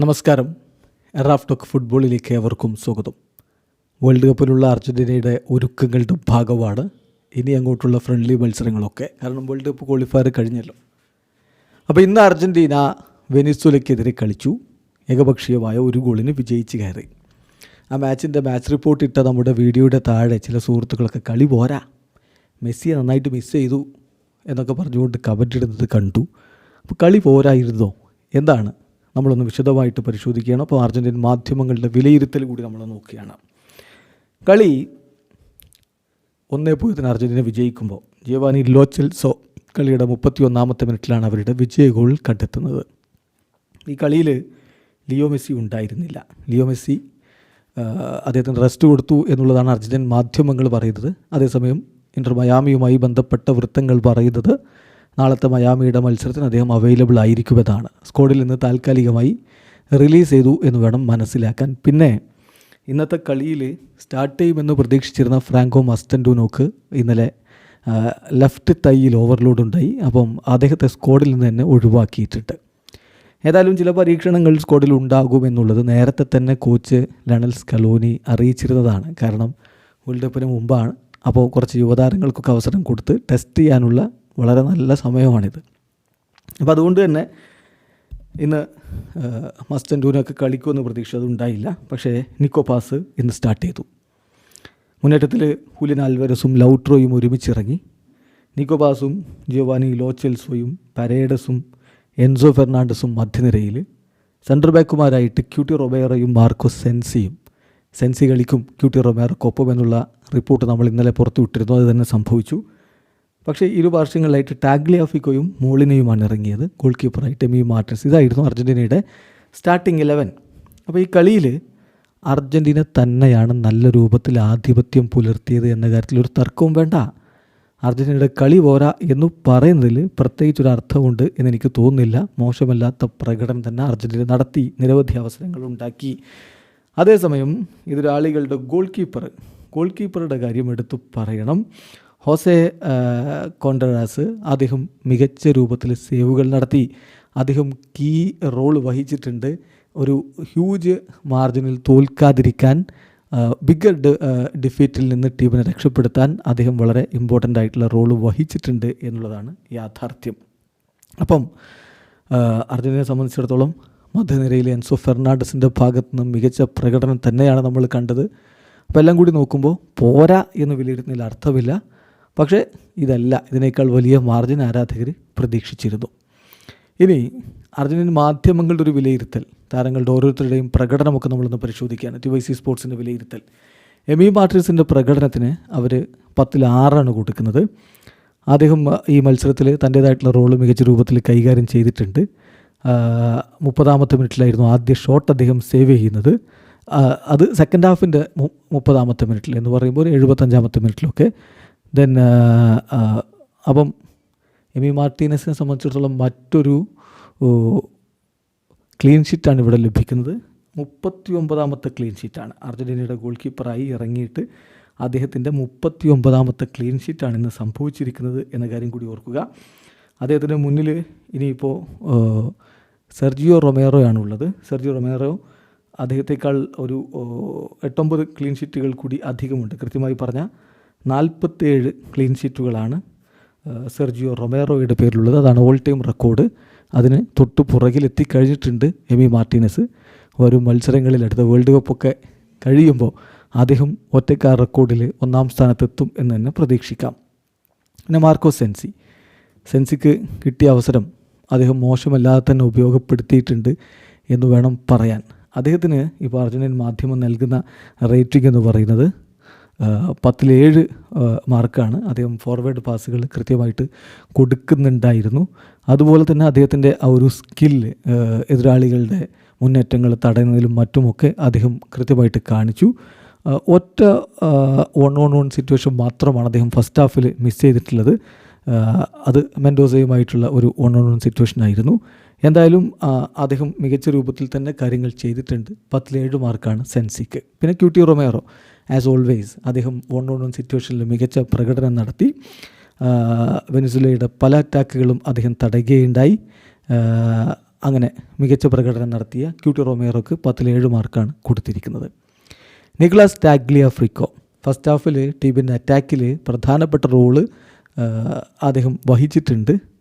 നമസ്കാരം. Raf talk ഫുട്ബോളിലേക്ക് ഏവർക്കും സ്വാഗതം. വേൾഡ് കപ്പിലുള്ള അർജന്റീനയുടെ ഒരുക്കങ്ങളുടെ ഭാഗമാണ് ഇനി അങ്ങോട്ടുള്ള ഫ്രണ്ട്ലി മത്സരങ്ങളൊക്കെ. കാരണം വേൾഡ് കപ്പ് ക്വാളിഫയർ കഴിഞ്ഞല്ലോ. അപ്പോൾ ഇന്ന് അർജന്റീന വെനിസ്വലയ്ക്കെതിരെ കളിച്ചു. ഏകപക്ഷീയമായ ഒരു ഗോളിന് വിജയിച്ച് കയറി. ആ മാച്ചിന്റെ മാച്ച് റിപ്പോർട്ട് ഇട്ട നമ്മുടെ വീഡിയോയുടെ താഴെ ചില സുഹൃത്തുക്കളൊക്കെ കളി പോരാ. മെസ്സിയെ നന്നായിട്ട് മിസ് ചെയ്തു എന്നൊക്കെ പറഞ്ഞുകൊണ്ട് കമന്റ് ഇടുന്നത് കണ്ടു. അപ്പോൾ കളി പോരായിരുന്നോ? എന്താണ്? നമ്മളൊന്ന് വിശദമായിട്ട് പരിശോധിക്കുകയാണ്. അപ്പോൾ അർജന്റീൻ മാധ്യമങ്ങളുടെ വിലയിരുത്തൽ കൂടി നമ്മൾ നോക്കുകയാണ്. കളി ഒന്നേ പൂജ്യത്തിന് അർജന്റീന വിജയിക്കുമ്പോൾ ജിയവാനി ലോച്ചെൽസോ കളിയുടെ മുപ്പത്തി ഒന്നാമത്തെ മിനിറ്റിലാണ് അവരുടെ വിജയ ഗോൾ കണ്ടെത്തുന്നത്. ഈ കളിയിൽ ലിയോ മെസ്സി ഉണ്ടായിരുന്നില്ല. ലിയോ മെസ്സി അദ്ദേഹത്തിന് റെസ്റ്റ് കൊടുത്തു എന്നുള്ളതാണ് അർജന്റീൻ മാധ്യമങ്ങൾ പറയുന്നത്. അതേസമയം ഇന്റർ മയാമിയുമായി ബന്ധപ്പെട്ട വൃത്തങ്ങൾ പറയുന്നത് നാളത്തെ മയാമിയുടെ മത്സരത്തിന് അദ്ദേഹം അവൈലബിൾ ആയിരിക്കുമെന്നാണ്. സ്കോഡിൽ നിന്ന് താൽക്കാലികമായി റിലീസ് ചെയ്തു എന്ന് വേണം മനസ്സിലാക്കാൻ. പിന്നെ ഇന്നത്തെ കളിയിൽ സ്റ്റാർട്ട് ചെയ്യുമെന്ന് പ്രതീക്ഷിച്ചിരുന്ന ഫ്രാങ്കോ മസ്റ്റൻഡുനോക്ക് ഇന്നലെ ലെഫ്റ്റ് തൈയിൽ ഓവർലോഡ് ഉണ്ടായി. അപ്പം അദ്ദേഹത്തെ സ്കോഡിൽ നിന്ന് തന്നെ ഒഴിവാക്കിയിട്ടുണ്ട്. ഏതായാലും ചില പരീക്ഷണങ്ങൾ സ്കോഡിൽ ഉണ്ടാകുമെന്നുള്ളത് നേരത്തെ തന്നെ കോച്ച് ലണൽ സ്കലോനി അറിയിച്ചിരുന്നതാണ്. കാരണം വേൾഡ് കപ്പിന് മുമ്പാണ്. അപ്പോൾ കുറച്ച് യുവതാരങ്ങൾക്കൊക്കെ അവസരം കൊടുത്ത് ടെസ്റ്റ് ചെയ്യാനുള്ള വളരെ നല്ല സമയമാണിത്. അപ്പോൾ അതുകൊണ്ട് തന്നെ ഇന്ന് മസ്റ്റൻഡൂനൊക്കെ കളിക്കുമെന്ന് പ്രതീക്ഷ അതുണ്ടായില്ല പക്ഷേ നിക്കോ പാസ് ഇന്ന് സ്റ്റാർട്ട് ചെയ്തു. മുന്നേറ്റത്തിൽ ഹുലിൻ ആൽവരസും ലൗട്രോയും ഒരുമിച്ചിറങ്ങി. നിക്കോ പാസും ജിയോവാനി ലോച്ചെൽസോയും പരേഡസും എൻസോ ഫെർണാണ്ടസും മധ്യനിരയിൽ സെൻട്രൽ ബാക്കുമാരായിട്ട് ക്യൂട്ടി റൊബേറയും മാർക്കോ സെൻസിയും. സെൻസി കളിക്കും ക്യൂട്ടി റൊബേറക്കൊപ്പം എന്നുള്ള റിപ്പോർട്ട് നമ്മൾ ഇന്നലെ പുറത്തുവിട്ടിരുന്നു. അത് തന്നെ സംഭവിച്ചു. പക്ഷേ ഇരു വർഷങ്ങളിലായിട്ട് ടാഗ്ലിയാഫിക്കോയും മോളിനെയുമാണ് ഇറങ്ങിയത്. ഗോൾ കീപ്പറായി ടെമി മാർട്ടിൻസ് ഇതായിരുന്നു അർജന്റീനയുടെ സ്റ്റാർട്ടിംഗ് ഇലവൻ അപ്പോൾ ഈ കളിയിൽ അർജന്റീന തന്നെയാണ് നല്ല രൂപത്തിൽ ആധിപത്യം പുലർത്തിയത് എന്ന കാര്യത്തിൽ ഒരു തർക്കവും വേണ്ട. അർജന്റീനയുടെ കളി പോരാ എന്ന് പറയുന്നതിൽ പ്രത്യേകിച്ചൊരു അർത്ഥമുണ്ട് എന്നെനിക്ക് തോന്നുന്നില്ല. മോശമല്ലാത്ത പ്രകടനം തന്നെ അർജന്റീന നടത്തി. നിരവധി അവസരങ്ങൾ ഉണ്ടാക്കി. അതേസമയം ഇതൊരാളികളുടെ ഗോൾ കീപ്പർ ഗോൾ കീപ്പറുടെ കാര്യം എടുത്തു പറയണം. ഹോസെ കോണ്ടറാസ് അദ്ദേഹം മികച്ച രൂപത്തിൽ സേവുകൾ നടത്തി. അദ്ദേഹം കീ റോൾ വഹിച്ചിട്ടുണ്ട്. ഒരു ഹ്യൂജ് മാർജിനിൽ തോൽക്കാതിരിക്കാൻ ബിഗർ ഡിഫീറ്റിൽ നിന്ന് ടീമിനെ രക്ഷപ്പെടുത്താൻ അദ്ദേഹം വളരെ ഇമ്പോർട്ടന്റ് ആയിട്ടുള്ള റോൾ വഹിച്ചിട്ടുണ്ട് എന്നുള്ളതാണ് യാഥാർത്ഥ്യം. അപ്പം അർജന്റീനയെ സംബന്ധിച്ചിടത്തോളം മധ്യനിരയിലെ എൻസോ ഫെർണാണ്ടസിന്റെ ഭാഗത്തു നിന്നും മികച്ച പ്രകടനം തന്നെയാണ് നമ്മൾ കണ്ടത്. അപ്പോൾ എല്ലാം കൂടി നോക്കുമ്പോൾ പോരാ എന്ന് വിലയിരുത്തുന്നതിൽ അർത്ഥമില്ല. പക്ഷേ ഇതല്ല. ഇതിനേക്കാൾ വലിയ മാർജിൻ ആരാധകർ പ്രതീക്ഷിച്ചിരുന്നു. ഇനി അർജുനൻ മാധ്യമങ്ങളുടെ ഒരു വിലയിരുത്തൽ താരങ്ങളുടെ ഓരോരുത്തരുടെയും പ്രകടനമൊക്കെ നമ്മളൊന്ന് പരിശോധിക്കുകയാണ്. ടി വൈ സി സ്പോർട്സിന്റെ വിലയിരുത്തൽ. എമി മാർട്ടിൻസിന്റെ പ്രകടനത്തിന് അവർ പത്തിൽ ആറാണ് കൊടുക്കുന്നത്. അദ്ദേഹം ഈ മത്സരത്തിൽ തന്റേതായിട്ടുള്ള റോൾ മികച്ച രൂപത്തിൽ കൈകാര്യം ചെയ്തിട്ടുണ്ട്. മുപ്പതാമത്തെ മിനിറ്റിലായിരുന്നു ആദ്യ ഷോട്ട് അദ്ദേഹം സേവ് ചെയ്യുന്നത്. അത് സെക്കൻഡ് ഹാഫിന്റെ മുപ്പതാമത്തെ മിനിറ്റിൽ എന്ന് പറയുമ്പോൾ എഴുപത്തഞ്ചാമത്തെ മിനിറ്റിലൊക്കെ ദെൻ അപ്പം എം ഇ മാർട്ടീനസിനെ സംബന്ധിച്ചിടത്തോളം മറ്റൊരു ക്ലീൻ ഷീറ്റാണ് ഇവിടെ ലഭിക്കുന്നത്. മുപ്പത്തി ഒമ്പതാമത്തെ ക്ലീൻ ഷീറ്റാണ് അർജന്റീനയുടെ ഗോൾ കീപ്പറായി ഇറങ്ങിയിട്ട് അദ്ദേഹത്തിന്റെ മുപ്പത്തി ഒമ്പതാമത്തെ ക്ലീൻ ഷീറ്റാണ് ഇന്ന് സംഭവിച്ചിരിക്കുന്നത് എന്ന കാര്യം കൂടി ഓർക്കുക. അദ്ദേഹത്തിന് മുന്നിൽ ഇനിയിപ്പോൾ സെർജിയോ റൊമേറോയാണ് ഉള്ളത്. സെർജിയോ റൊമേറോ അദ്ദേഹത്തെക്കാൾ ഒരു എട്ടൊമ്പത് ക്ലീൻ ഷീറ്റുകൾ കൂടി അധികമുണ്ട്. കൃത്യമായി പറഞ്ഞാൽ നാൽപ്പത്തേഴ് ക്ലീൻ ഷീറ്റുകളാണ് സെർജിയോ റൊമേറോയുടെ പേരിലുള്ളത്. അതാണ് ഓൾ ടൈം റെക്കോർഡ്. അതിന് തൊട്ട് പുറകിലെത്തി കഴിഞ്ഞിട്ടുണ്ട് എമി മാർട്ടിനസ്. വരും മത്സരങ്ങളിൽ അടുത്ത വേൾഡ് കപ്പൊക്കെ കഴിയുമ്പോൾ അദ്ദേഹം ഒറ്റക്കാർ റെക്കോർഡിൽ ഒന്നാം സ്ഥാനത്തെത്തും എന്ന് തന്നെ പ്രതീക്ഷിക്കാം. പിന്നെ മാർക്കോ സെൻസി. സെൻസിക്ക് കിട്ടിയ അവസരം അദ്ദേഹം മോശമല്ലാതെ തന്നെ ഉപയോഗപ്പെടുത്തിയിട്ടുണ്ട് എന്ന് വേണം പറയാൻ. അദ്ദേഹത്തിന് ഇപ്പോൾ അർജന്റീൻ മാധ്യമം നൽകുന്ന റേറ്റിംഗ് എന്ന് പറയുന്നത് പത്തിലേഴ് മാർക്കാണ് അദ്ദേഹം ഫോർവേഡ് പാസുകൾ കൃത്യമായിട്ട് കൊടുക്കുന്നുണ്ടായിരുന്നു. അതുപോലെ തന്നെ അദ്ദേഹത്തിന്റെ ആ ഒരു സ്കില്ല് എതിരാളികളുടെ മുന്നേറ്റങ്ങൾ തടയുന്നതിലും മറ്റുമൊക്കെ അദ്ദേഹം കൃത്യമായിട്ട് കാണിച്ചു. ഒറ്റ വൺ ഓൺ വൺ സിറ്റുവേഷൻ മാത്രമാണ് അദ്ദേഹം ഫസ്റ്റ് ഹാഫിൽ മിസ് ചെയ്തിട്ടുള്ളത്. അത് മെൻഡോസയുമായിട്ടുള്ള ഒരു വൺ ഓൺ വൺ സിറ്റുവേഷൻ ആയിരുന്നു. എന്തായാലും അദ്ദേഹം മികച്ച രൂപത്തിൽ തന്നെ കാര്യങ്ങൾ ചെയ്തിട്ടുണ്ട്. പത്തിലേഴ് മാർക്കാണ് സെൻസിക്ക്. പിന്നെ ക്യൂട്ടി റൊമേറോ ആസ് ഓൾവേസ് അദ്ദേഹം വൺ ഓൺ വൺ സിറ്റുവേഷനിൽ മികച്ച പ്രകടനം നടത്തി. വെനിസുലയുടെ പല അറ്റാക്കുകളും അദ്ദേഹം തടയുകയുണ്ടായി. അങ്ങനെ മികച്ച പ്രകടനം നടത്തിയ ക്യൂട്ടി റൊമേറോക്ക് പത്തിലേഴ് മാർക്കാണ് കൊടുത്തിരിക്കുന്നത്. നിക്ലാസ് ടാഗ്ലിയ ഫ്രിക്കോ ഫസ്റ്റ് ഹാഫിൽ ടീമിന്റെ അറ്റാക്കിൽ പ്രധാനപ്പെട്ട റോൾ അദ്ദേഹം വഹിച്ചിട്ടുണ്ട്.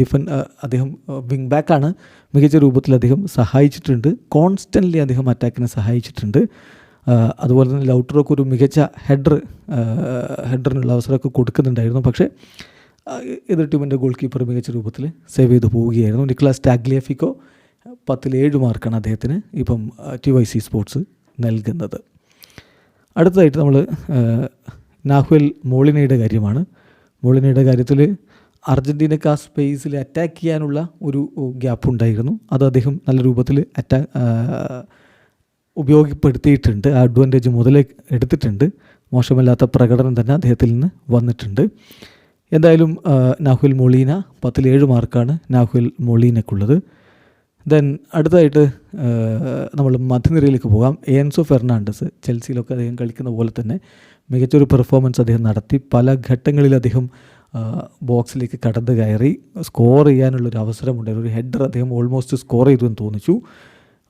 ഡിഫൻ അദ്ദേഹം വിങ് ബാക്കാണ് മികച്ച രൂപത്തിൽ അദ്ദേഹം സഹായിച്ചിട്ടുണ്ട്. കോൺസ്റ്റന്റ്ലി അദ്ദേഹം അറ്റാക്കിനെ സഹായിച്ചിട്ടുണ്ട്. അതുപോലെ തന്നെ ലൗട്ടറൊക്കെ ഒരു മികച്ച ഹെഡർ ഹെഡറിനുള്ള അവസരമൊക്കെ കൊടുക്കുന്നുണ്ടായിരുന്നു. പക്ഷേ എതിർ ടീമിന്റെ ഗോൾ കീപ്പർ മികച്ച രൂപത്തിൽ സേവ് ചെയ്തു പോവുകയായിരുന്നു. നിക്ലാസ് ടാഗ്ലിയഫിക്കോ പത്തിലേഴ് മാർക്കാണ് അദ്ദേഹത്തിന് ഇപ്പം ടി വൈ സി സ്പോർട്സ് നൽകുന്നത്. അടുത്തതായിട്ട് നമ്മൾ നാഹുൽ മോളിനയുടെ കാര്യമാണ്. മോളിനയുടെ കാര്യത്തിൽ അർജന്റീനക്ക് ആ സ്പേസിൽ അറ്റാക്ക് ചെയ്യാനുള്ള ഒരു ഗ്യാപ്പ് ഉണ്ടായിരുന്നു. അത് അദ്ദേഹം നല്ല രൂപത്തിൽ അറ്റാ ഉപയോഗപ്പെടുത്തിയിട്ടുണ്ട്. ആ അഡ്വാന്റേജ് മുതലേ എടുത്തിട്ടുണ്ട്. മോശമല്ലാത്ത പ്രകടനം തന്നെ അദ്ദേഹത്തിൽ നിന്ന് വന്നിട്ടുണ്ട്. എന്തായാലും നാഹുൽ മൊളീന പത്തിലേഴ് മാർക്കാണ് നാഹുൽ മൊളീനക്കുള്ളത്. ദെൻ അടുത്തായിട്ട് നമ്മൾ മധ്യനിരയിലേക്ക് പോകാം. എൻസോ ഫെർണാണ്ടസ് ചെൽസിയിലൊക്കെ അദ്ദേഹം കളിക്കുന്ന പോലെ തന്നെ മികച്ചൊരു പെർഫോമൻസ് അദ്ദേഹം നടത്തി. പല ഘട്ടങ്ങളിൽ അദ്ദേഹം ബോക്സിലേക്ക് കടന്ന് കയറി സ്കോർ ചെയ്യാനുള്ളൊരു അവസരമുണ്ടായിരുന്നു. ഒരു ഹെഡർ അദ്ദേഹം ഓൾമോസ്റ്റ് സ്കോർ ചെയ്തു എന്ന് തോന്നിച്ചു.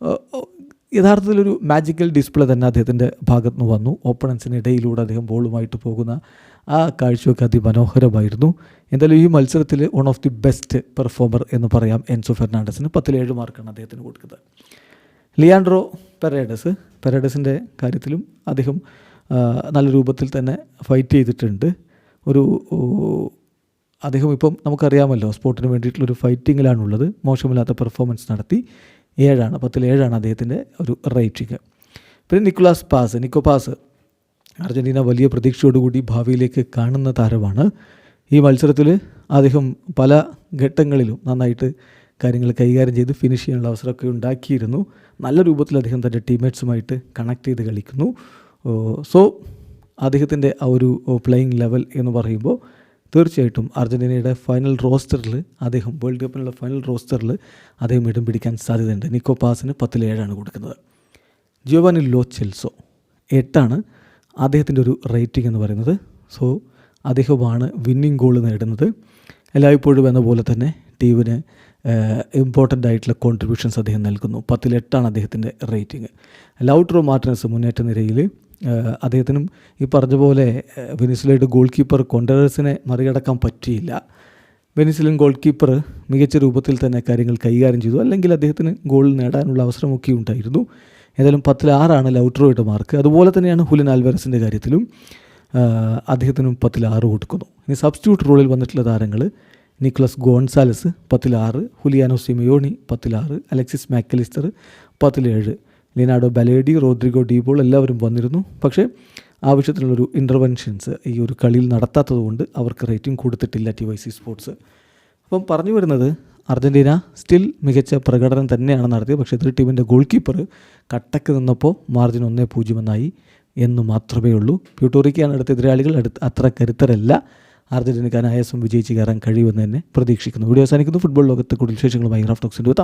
യഥാർത്ഥത്തിൽ യഥാർത്ഥത്തിലൊരു മാജിക്കൽ ഡിസ്പ്ലേ തന്നെ അദ്ദേഹത്തിന്റെ ഭാഗത്ത് നിന്ന് വന്നു. ഓപ്പണൻസിന് ഇടയിലൂടെ അദ്ദേഹം ബോളുമായിട്ട് പോകുന്ന ആ കാഴ്ചയൊക്കെ അതിമനോഹരമായിരുന്നു. എന്തായാലും ഈ മത്സരത്തിൽ one of the best performer എന്ന് പറയാം എൻസോ ഫെർണാണ്ടസിന്. പത്തിലേഴ് മാർക്കാണ് അദ്ദേഹത്തിന് കൊടുക്കുന്നത്. Leandro Paredes. പെരേഡസിന്റെ കാര്യത്തിലും അദ്ദേഹം നല്ല രൂപത്തിൽ തന്നെ ഫൈറ്റ് ചെയ്തിട്ടുണ്ട്. ഒരു അദ്ദേഹം ഇപ്പം നമുക്കറിയാമല്ലോ സ്പോർട്ടിന് വേണ്ടിയിട്ടുള്ളൊരു ഫൈറ്റിങ്ങിലാണുള്ളത്. മോശമില്ലാത്ത പെർഫോമൻസ് നടത്തി. ഏഴാണ് പത്തിൽ ഏഴാണ് അദ്ദേഹത്തിന്റെ ഒരു റേറ്റിംഗ്. പിന്നെ Nicolas Paz Nico Paz. Argentina വലിയ പ്രതീക്ഷയോടുകൂടി ഭാവിയിലേക്ക് കാണുന്ന താരമാണ്. ഈ മത്സരത്തിൽ അദ്ദേഹം പല ഘട്ടങ്ങളിലും നന്നായിട്ട് കാര്യങ്ങൾ കൈകാര്യം ചെയ്ത് ഫിനിഷ് ചെയ്യാനുള്ള അവസരമൊക്കെ ഉണ്ടാക്കിയിരുന്നു. നല്ല രൂപത്തിൽ അദ്ദേഹം തന്റെ ടീംമേറ്റ്സുമായിട്ട് കണക്ട് ചെയ്ത് കളിക്കുന്നു. സോ അദ്ദേഹത്തിന്റെ ആ ഒരു പ്ലേയിങ് ലെവൽ എന്ന് പറയുമ്പോൾ തീർച്ചയായിട്ടും അർജന്റീനയുടെ ഫൈനൽ റോസ്റ്ററിൽ അദ്ദേഹം വേൾഡ് കപ്പിനുള്ള ഫൈനൽ റോസ്റ്ററിൽ അദ്ദേഹം ഇടം പിടിക്കാൻ സാധ്യതയുണ്ട്. നിക്കോ പാസിന് പത്തിലേഴാണ് കൊടുക്കുന്നത്. ജിയോവാനി ലോ ചെൽസോ എട്ടാണ് അദ്ദേഹത്തിന്റെ ഒരു റേറ്റിംഗ് എന്ന് പറയുന്നത്. സോ അദ്ദേഹമാണ് വിന്നിംഗ് ഗോൾ നേടുന്നത്. എല്ലായ്പ്പോഴും എന്ന പോലെ തന്നെ ടീമിന് ഇമ്പോർട്ടന്റ് ആയിട്ടുള്ള കോൺട്രിബ്യൂഷൻസ് അദ്ദേഹം നൽകുന്നു. പത്തിലെട്ടാണ് അദ്ദേഹത്തിന്റെ റേറ്റിംഗ് ലൗട്രോ മാർട്ടിനസ് മുന്നേറ്റ നിരയിൽ അദ്ദേഹത്തിനും ഈ പറഞ്ഞ പോലെ വെനിസിലയുടെ ഗോൾ കീപ്പർ കൊണ്ടറസിനെ മറികടക്കാൻ പറ്റിയില്ല. വെനിസിലൻ ഗോൾ കീപ്പർ മികച്ച രൂപത്തിൽ തന്നെ കാര്യങ്ങൾ കൈകാര്യം ചെയ്തു. അല്ലെങ്കിൽ അദ്ദേഹത്തിന് ഗോൾ നേടാനുള്ള അവസരമൊക്കെ ഉണ്ടായിരുന്നു. ഏതായാലും പത്തിൽ ആറാണ് ലൗട്രോയുടെ മാർക്ക് അതുപോലെ തന്നെയാണ് ഹുലൻ ആൽവരസിന്റെ കാര്യത്തിലും അദ്ദേഹത്തിനും പത്തിൽ ആറ് കൊടുക്കുന്നു. ഇനി സബ്സ്റ്റിറ്റ്യൂട്ട് റോളിൽ വന്നിട്ടുള്ള താരങ്ങൾ നിക്കോളസ് ഗോൺസാലസ് പത്തിലാറ് ഹുലിയാനോ സിമിയോണി പത്തിലാറ് Alexis Mac Allister പത്തിലേഴ് Leandro Paredes Rodrigo De Paul എല്ലാവരും വന്നിരുന്നു. പക്ഷേ ആവശ്യത്തിനുള്ളൊരു ഇന്റർവെൻഷൻസ് ഈ ഒരു കളിയിൽ നടത്താത്തത് കൊണ്ട് അവർക്ക് റേറ്റിംഗ് കൊടുത്തിട്ടില്ല ടി വൈ സി സ്പോർട്സ് അപ്പം പറഞ്ഞു വരുന്നത് അർജന്റീന സ്റ്റിൽ മികച്ച പ്രകടനം തന്നെയാണ് നടത്തിയത്. പക്ഷേ എതിർ ടീമിന്റെ ഗോൾ കീപ്പർ കട്ടക്ക് നിന്നപ്പോൾ മാർജിൻ ഒന്നേ പൂജ്യം എന്നായി എന്ന് മാത്രമേ ഉള്ളൂ. പ്യൂട്ടോറിക്കാണ് അടുത്ത എതിരാളികൾ അടുത്ത് അത്ര കരുത്തരല്ല. അർജന്റീനക്കാരൻ ആയാസം വിജയിച്ച് കയറാൻ കഴിയുമെന്ന് തന്നെ പ്രതീക്ഷിക്കുന്നു. വീഡിയോ അവസാനിക്കുന്നു. ഫുട്ബോൾ ലോകത്ത് കൂടുതൽ വിശേഷങ്ങളുമായി റഫ് ടോക്സിന്റെ എത്താം.